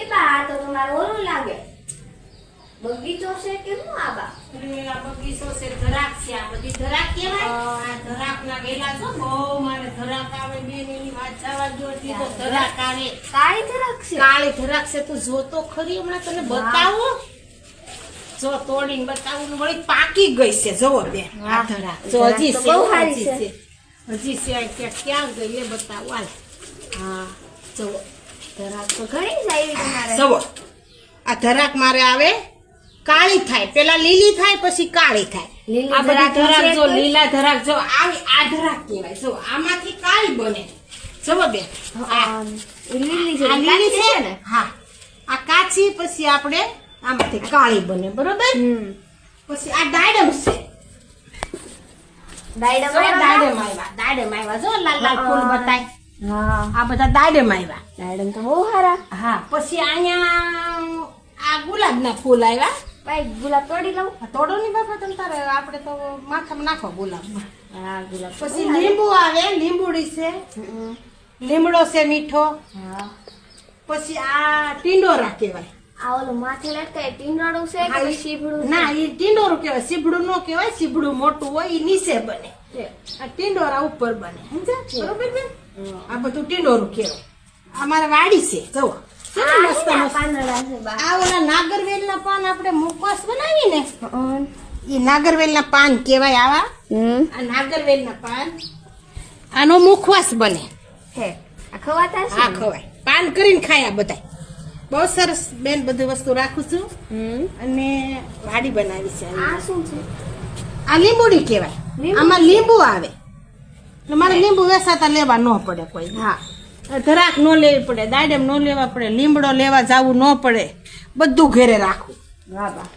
એ બા આ તો તમારે ઓલું લાગે. બગીચો છે કે શું આ બા આ બગીચો છે ધરાક છે. આ બધી ધરાક કહેવાય? આ ધરાકના ગેલા છો? બહુ મારે ધરાક આવે બેન એની વાત જવા જો એટલી તો ધરાક આવે. કાળી ધરાક છે? કાળી ધરાક છે તું જોતો ખરી? હમણાં તને બતાવું? જો તોડીને બતાવું ને વળી પાકી ગઈ છે. જોવો બે આ ધરાક. જો હજી છે બહુ સારી છે. હજી છે ક્યાં ગઈ એ બતાવો. હા. જોવો ધરક તો ઘણી જ આવી તમારે. જુઓ આ ધરાક મારે આવે કાળી થાય. પેલા લીલી થાય પછી કાળી થાય. આ બધી ધરાક ધરાક જો લીલા ધરાક જો આવી આ ધરાક કહેવાય. જો આમાંથી કાળી બને. જુઓ બેન આ લીલી છે લીલી છે ને? હા. આ કાચી પછી આપણે આમાંથી કાળી બને. બરોબર? હમ. પછી આ ડાયડમ છે. ડાયડમ આવ્યા? ડાયડમ આવ્યા. ડાયડમ આવ્યા જો લાલ લાલ ફૂલ બતાય. આ બધા દાડમ આવ્યા દાડમ તો બહુ સારા હા પછી અહીંયા આ ગુલાબના ફૂલ આવ્યા ભાઈ ગુલાબ તોડી લઉં. તોડો ની બાપા તમ તારે આપણે તો માથામાં નાખો ગુલાબ હા ગુલાબ પછી લીંબુ આવે લીંબુડી છે. લીમડો છે મીઠો. હા. પછી આ ટીંડોરા કહેવાય. આ ઓલું માથે લટકાય ટીંડોળું છે કે શીભડું ના એ ટીંડોરું કહેવાય. સીબડું નો કહેવાય સીબડું મોટું હોય એ નીચે બને. આ ટીંડોરા ઉપર બને. સમજ્યા? બરોબર બેન. આ બધું ટીંડોરું વાડી છે આ આ મસ્ત પાંદડા છે બા. આ ઓલા નાગરવેલના પાન આપણે મુખવાસ બનાવી ને હમ. એ નાગરવેલના પાન કહેવાય આવા. આ નાગરવેલના પાન. આનો મુખવાસ બને. હે આ ખવાતા હા ખવાય. પાન કરીને ખાયા બધા બહુ સરસ બેન બધી વસ્તુ રાખું છું. અને વાડી બનાવી છે. આ શું છે? આ લીંબુડી કહેવાય. આમાં લીંબુ આવે. એટલે મારે લીંબુ વેસાતા લેવા ન પડે કોઈ. હા. ધરાક ન લેવી પડે દાડેમ ન લેવા પડે લીમડો લેવા જવું ન પડે. બધું ઘરે રાખવું. વાહ બા